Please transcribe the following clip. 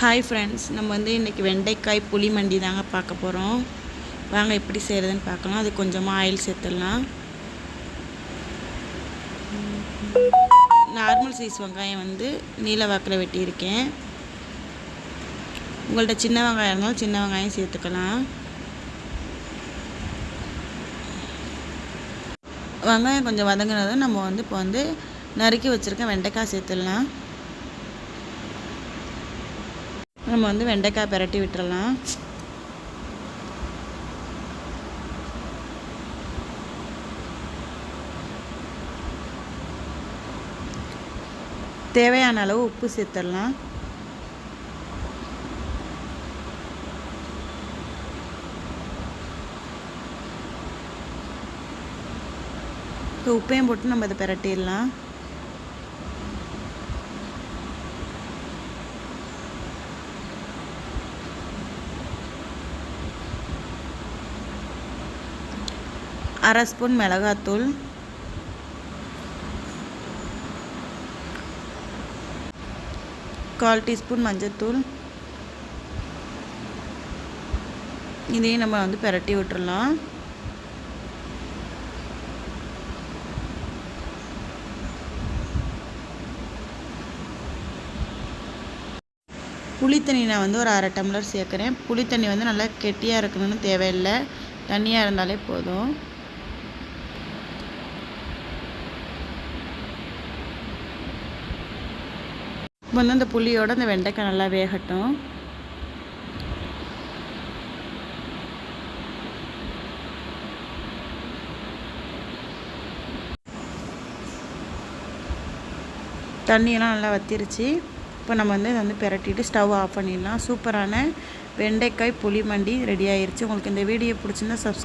Hi friends நம்ம வந்து இன்றைக்கி வெண்டைக்காய் புளி மண்டி தாங்க பார்க்க போகிறோம் வாங்க எப்படி செய்கிறதுன்னு பார்க்கலாம். அது கொஞ்சமாக ஆயில் சேர்த்துடலாம். நார்மல் சைஸ் வெங்காயம் வந்து நீல வாக்கில் வெட்டியிருக்கேன். உங்கள்கிட்ட சின்ன வெங்காயம் இருந்தாலும் சின்ன வெங்காயம் சேர்த்துக்கலாம். வெங்காயம் கொஞ்சம் வதங்கினதும் நம்ம வந்து இப்போ வந்து நறுக்கி வச்சுருக்க வெண்டைக்காய் சேர்த்துடலாம். நம்ம வந்து வெண்டைக்காய் பிரட்டி விட்டுறலாம். தேவையான அளவு உப்பு சேர்த்துடலாம். உப்பையும் போட்டு நம்ம இதை பிரட்டிடலாம். அரை ஸ்பூன் மிளகாத்தூள். கால் டீஸ்பூன் மஞ்சத்தூள். இதையும் நம்ம வந்து பிரட்டி விட்டுறலாம். புளித்தண்ணி நான் வந்து ஒரு அரை டம்ளர் சேர்க்குறேன். புளித்தண்ணி வந்து நல்லா கெட்டியாக இருக்கணும்னு தேவையில்லை. தண்ணியாக இருந்தாலே போதும். இப்போ வந்து அந்த புளியோட அந்த வெண்டைக்காய் நல்லா வேகட்டும். தண்ணியெல்லாம் நல்லா வத்திருச்சு. இப்போ நம்ம வந்து இதை வந்து பெரட்டிட்டு ஸ்டவ் ஆஃப் பண்ணிடலாம். சூப்பரான வெண்டைக்காய் புளி மண்டி ரெடி ஆயிருச்சு. உங்களுக்கு இந்த வீடியோ பிடிச்சிருந்தா சப்ஸ்கிரைப்